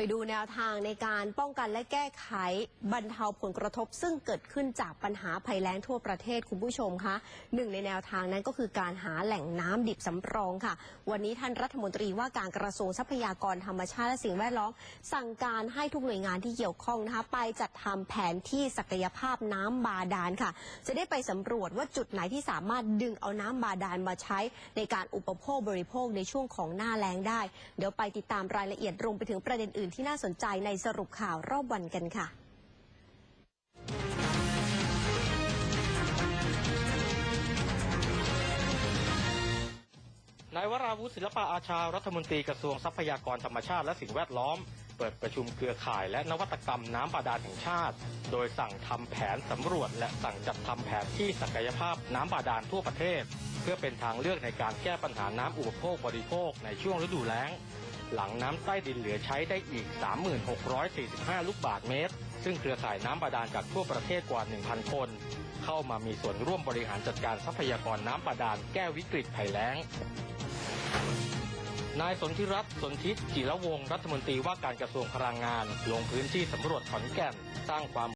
ไปดูแนวทางในการป้องกันและแก้ไขบรรเทาผลกระทบ ซึ่งเกิดขึ้นจากปัญหาภัยแล้งทั่วประเทศคุณผู้ชมคะหนึ่งในแนวทางนั้นก็คือการหาแหล่งน้ำดิบสำรองค่ะ วันนี้ท่านรัฐมนตรีว่าการกระทรวงทรัพยากรธรรมชาติและสิ่งแวดล้อม สั่งการให้ทุกหน่วยงานที่เกี่ยวข้องนะคะไปจัดทำแผนที่ศักยภาพน้ำบาดาลค่ะ จะได้ไปสำรวจว่าจุดไหนที่สามารถดึงเอาน้ำบาดาลมาใช้ในการอุปโภคบริโภคในช่วงของหน้าแล้งได้ เดี๋ยวไปติดตามรายละเอียดรวมไปถึงประเด็นอื่นที่น่าสนใจในสรุปข่าวรอบวันกันค่ะนายวราวุฒิศิลปะอาชารัฐมนตรีกระทรวงทรัพยากรธรรมชาติและสิ่งแวดล้อม เปิดประชุมเครือข่ายและนวัตกรรมน้ำบาดาลแห่งชาติ โดยสั่งทำแผนสำรวจและสั่งจัดทำแผนที่ศักยภาพน้ำบาดาลทั่วประเทศ เพื่อเป็นทางเลือกในการแก้ปัญหาน้ำอุปโภคบริโภคในช่วงฤดูแล้ง หลังน้ำใต้ดินเหลือใช้ได้อีก 3645 ลูกบาศก์เมตร ซึ่งเครือข่ายน้ำบาดาลจากทั่วประเทศกว่า 1,000 คน เข้ามามีส่วนร่วมบริหารจัดการทรัพยากรน้ำบาดาลแก้วิกฤตภัยแล้งนายสนธิรัตน์สนธิจิรวงรัฐมนตรีว่าการกระทรวงพลังงาน ลงพื้นที่สำรวจขอนแก่นสร้างความ